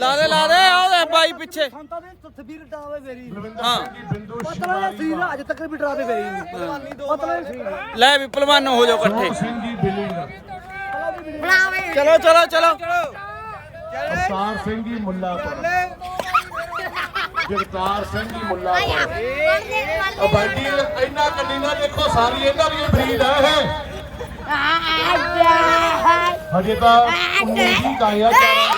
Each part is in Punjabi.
ਲਾ ਦੇ ਲਾ ਦੇ ਉਹਦੇ ਬਾਈ ਪਿੱਛੇ। ਸੰਤਾ ਦੇ ਤਸਵੀਰ ਡਰਾਵੇ ਮੇਰੀ। ਹਾਂ। ਬਿੰਦੂ ਪਤਲਾ ਜਿਹਾ ਸੀ ਨਾ, ਅਜੇ ਤੱਕ ਵੀ ਡਰਾਵੇ ਮੇਰੀ। ਨਹੀਂ ਪਤਲਾ ਜਿਹਾ ਸੀ ਲੈ ਵੀ ਪਹਿਲਵਾਨ ਹੋ ਜਾਓ ਇਕੱਠੇ। ਸਿੰਘ ਜੀ ਬਿਲਿੰਗ ਚਲੋ ਚਲੋ ਚਲੋ। ਅਵਤਾਰ ਸਿੰਘ ਜੀ ਮੁੱਲਾਪੁਰ ਜਗਤਾਰ ਸਿੰਘ ਜੀ ਮੁੱਲਾਪੁਰ ਅਬਾਦੀ ਇੰਨਾ ਕੰਨੀ ਨਾ ਦੇਖੋ ਸਾਰੀ ਇਹਨਾਂ ਦੀ ਫਰੀਦ ਹੈ ਇਹ। ਹਜੇ ਤਾਂ ਉਮੀਦ ਆਇਆ ਚਾਰਾਂ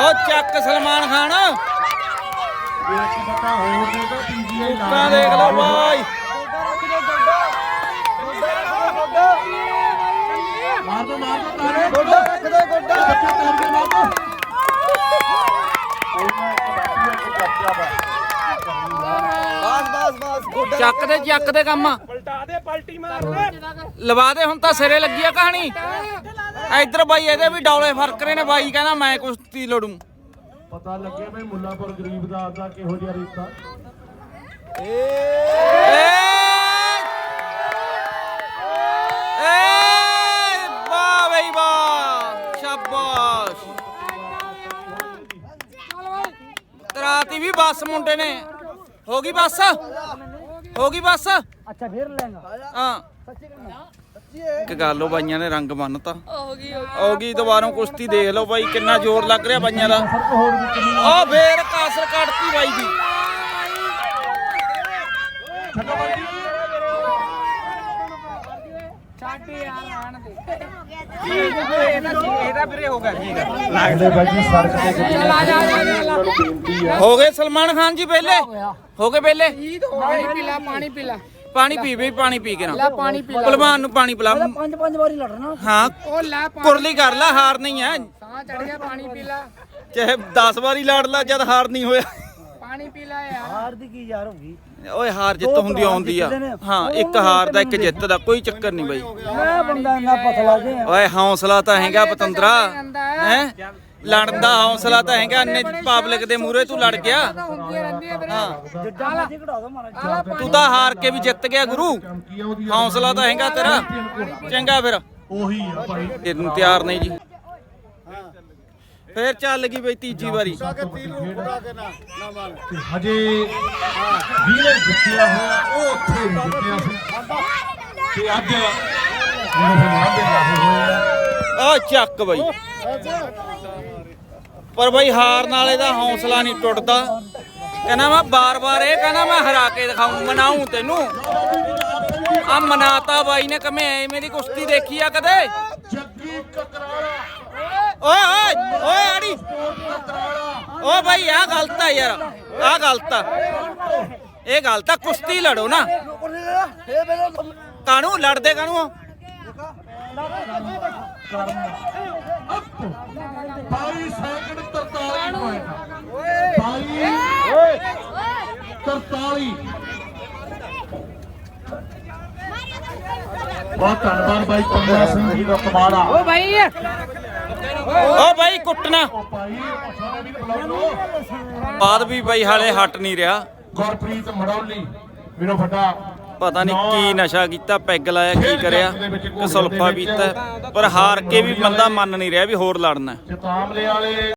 ਉਹ ਚੱਕ ਸਲਮਾਨ ਖਾਨ। ਇਹ ਕੀ ਹੋਰ ਨੇ ਤਾਂ ਪੀਜੀਆਈ ਤਾਂ ਦੇਖ ਲਓ ਬਾਈ। ਮਾਰ ਦੋ ਮਾਰ ਦੋ ਤਾਰੇ ਗੋਡਾ ਰੱਖ ਦੇ ਗੋਡਾ ਬੱਚੇ ਤਾਰ ਕੇ ਮਾਰ ਦੋ ਬਸ ਬਸ ਬਸ ਗੋਡਾ ਚੱਕ ਦੇ ਚੱਕ ਦੇ ਕੰਮ। ਪਲਟਾ ਦੇ ਪਲਟੀ ਮਾਰ ਦੇ। ਲਵਾ ਦੇ ਹੁਣ ਤਾਂ ਸਿਰੇ ਲੱਗੀ ਆ ਕਹਾਣੀ। ਇੱਧਰ ਬਾਈ ਇਹਦੇ ਵੀ ਡੌਲੇ ਫ਼ਰਕ ਰਹੇ ਨੇ ਬਾਈ ਕਹਿੰਦਾ ਮੈਂ ਕੁਸ਼ਤੀ ਲੜੂ। ਪਤਾ ਲੱਗੇ ਵੀ ਮੁੱਲਾਪੁਰ ਗਰੀਬ ਦਾ ਆਦਾ ਕਿਹੋ ਜਿਹਾ ਬਈ ਕਰਾਤੀ ਵੀ ਬੱਸ ਮੁੰਡੇ ਨੇ। ਹੋ ਗਈ ਬੱਸ? ਹੋ ਗਈ ਬੱਸ? ਅੱਛਾ ਫੇਰ ਲੈਂਗਾ ਹਾਂ। ਇੱਕ ਗੱਲ ਉਹ ਬਾਈਆਂ ਨੇ ਰੰਗ ਬੰਨਤਾ। ਹੋ ਗਈ ਹੋ ਗਈ ਦੁਬਾਰਾ ਕੁਸ਼ਤੀ ਦੇਖ ਲਓ ਬਾਈ ਕਿੰਨਾ ਜ਼ੋਰ ਲੱਗ ਰਿਹਾ ਬਾਈਆਂ ਦਾ। ਆ ਫੇਰ ਕਾਸਰ ਕੱਢਤੀ ਬਾਈ ਦੀ। ਬਾਈ ਜੀ ਹੋ ਗਿਆ ਠੀਕ ਹੈ ਅਗਲੇ ਬਾਈ ਜੀ ਸੜਕ ਤੇ ਗੱਡੀ ਉਹਨਾਂ ਨੂੰ ਬੇਨਤੀ ਆ। ਹੋ ਗਏ ਸਲਮਾਨ ਖਾਨ ਜੀ ਪਹਿਲੇ ਹੋ ਗਏ ਪਹਿਲੇ ਪਾਣੀ ਪੀ ਲੈ ਪਾਣੀ ਪੀ ਲੈ। ਪਾਣੀ ਪੀ ਵੀ ਪਾਣੀ ਪੀ ਕੇ ਨਾ। ਪਾਣੀ ਪੀ ਲੈ। ਪਹਿਲਵਾਨ ਨੂੰ ਪਾਣੀ ਪਿਲਾ। ਪੰਜ ਪੰਜ ਵਾਰੀ ਲੜਨਾ। ਹਾਂ ਉਹ ਲੈ ਕੁਰਲੀ ਕਰ ਲੈ ਹਾਰ ਨਹੀਂ ਹੈ। ਸਾਹ ਚੜ ਗਿਆ ਪਾਣੀ ਪੀ ਲੈ। ਚਾਹੇ 10 ਵਾਰੀ ਲੜ ਲੈ ਜਦ ਹਾਰ ਨਹੀਂ ਹੋਇਆ। ਪਾਣੀ ਪੀ ਲੈ ਯਾਰ। ਹਾਰ ਦੀ ਕੀ ਯਾਰ ਹੋਗੀ? ਓਏ ਹਾਰ ਜਿੱਤ ਹੁੰਦੀ ਆਉਂਦੀ ਆ। ਹਾਂ ਇੱਕ ਹਾਰ ਦਾ ਇੱਕ ਜਿੱਤ ਦਾ ਕੋਈ ਚੱਕਰ ਨਹੀਂ ਬਾਈ। ਮੈਂ ਬੰਦਾ ਇੰਨਾ ਪਤਲਾ ਜੇ ਓਏ ਹੌਸਲਾ ਤਾਂ ਹੈਗਾ ਪਤੰਦਰਾ। ਹੈ ਲੜਨ ਦਾ ਹੌਸਲਾ ਤਾਂ ਹੈਗਾ ਇੰਨੇ ਪਬਲਿਕ ਦੇ ਮੂਹਰੇ ਤੂੰ ਲੜ ਗਿਆ। ਹੁੰਦੀਆਂ ਰਹਿੰਦੀਆਂ ਵੀਰੇ। ਹਾਂ। ਜਿੱਦਾਂ ਮਰਜ਼ੀ ਘੜਾ ਦੋ ਮਾਰਾ ਤੂੰ ਤਾਂ ਹਾਰ ਕੇ ਵੀ ਜਿੱਤ ਗਿਆ ਗੁਰੂ। ਹੌਸਲਾ ਤਾਂ ਹੈਗਾ ਤੇਰਾ। ਚੰਗਾ ਫਿਰ। ਉਹੀ ਆ ਭਾਈ। ਤੈਨੂੰ ਤਿਆਰ ਨਹੀਂ ਜੀ। ਫੇਰ ਚੱਲ ਗਈ ਬਈ ਤੀਜੀ ਵਾਰੀ। ਤੇ ਹਜੇ ਵੀਰੇ ਜਿੱਤਿਆ ਹੋਇਆ ਉਹ ਉੱਥੇ ਜਿੱਤਿਆ ਸੀ। ਤੇ ਅੱਜ ਜਿਹੜੇ ਫਿਰ ਲਾਂਭੇ ਲਾਹੇ ਹੋਏ ਆ। ਆ ਚੱਕ ਬਈ। ਪਰ ਬਈ ਹਾਰਨ ਵਾਲੇ ਦਾ ਹੌਸਲਾ ਨਹੀਂ ਟੁੱਟਦਾ। ਕਹਿੰਦਾ ਮੈਂ ਬਾਰ-ਬਾਰ ਇਹ ਕਹਿੰਦਾ ਮੈਂ ਹਰਾ ਕੇ ਦਿਖਾਉਂ ਮਨਾਉਂ ਤੈਨੂੰ। ਆ ਮਨਾਤਾ ਬਾਈ ਨੇ ਕਮੇ ਐ ਮੇਰੀ ਕੁਸ਼ਤੀ ਦੇਖੀ ਆ ਕਦੇ? ਜੱਗੀ ਕਕਰਾਲਾ। ਓਏ ਓਏ ਓਏ ਆੜੀ। ਓ ਬਾਈ ਆ ਗਲਤ ਆ ਯਾਰ। ਆ ਗਲਤ ਆ। ਇਹ ਗਲਤ ਆ ਕੁਸ਼ਤੀ ਲੜੋ ਨਾ। ਕਾਹਨੂੰ ਲੜਦੇ ਕਾਹਨੂੰ ਆ? 22 ਸੈਕਿੰਡ 43 ਪੁਆਇੰਟ 22 43 ਬਹੁਤ ਧੰਨਵਾਦ ਬਾਈ ਪੰਮਾ ਸਿੰਘ ਜੀ ਦਾ ਕਮਾਲ ਆ। ਓ ਭਾਈ ਓ ਬਾਈ ਕੁੱਟਣਾ। ਪਛਾਣੇ ਵੀ ਬਾਈ ਹਾਲੇ ਹਟ ਨਹੀਂ ਰਿਹਾ। ਗੁਰਪ੍ਰੀਤ ਮੜੌਲੀ ਮੇਰਾ ਵੱਡਾ। ਪਤਾ ਨਹੀਂ ਕੀ ਨਸ਼ਾ ਕੀਤਾ ਪੈਗ ਲਾਇਆ ਕੀ ਕਰਿਆ ਕਿ ਸੁਲਫਾ ਪੀਤਾ। ਪਰ ਹਾਰ ਕੇ ਵੀ ਬੰਦਾ ਮੰਨ ਨਹੀਂ ਰਿਹਾ ਵੀ ਹੋਰ ਲੜਨਾ। ਚਤਾਮਲੇ ਵਾਲੇ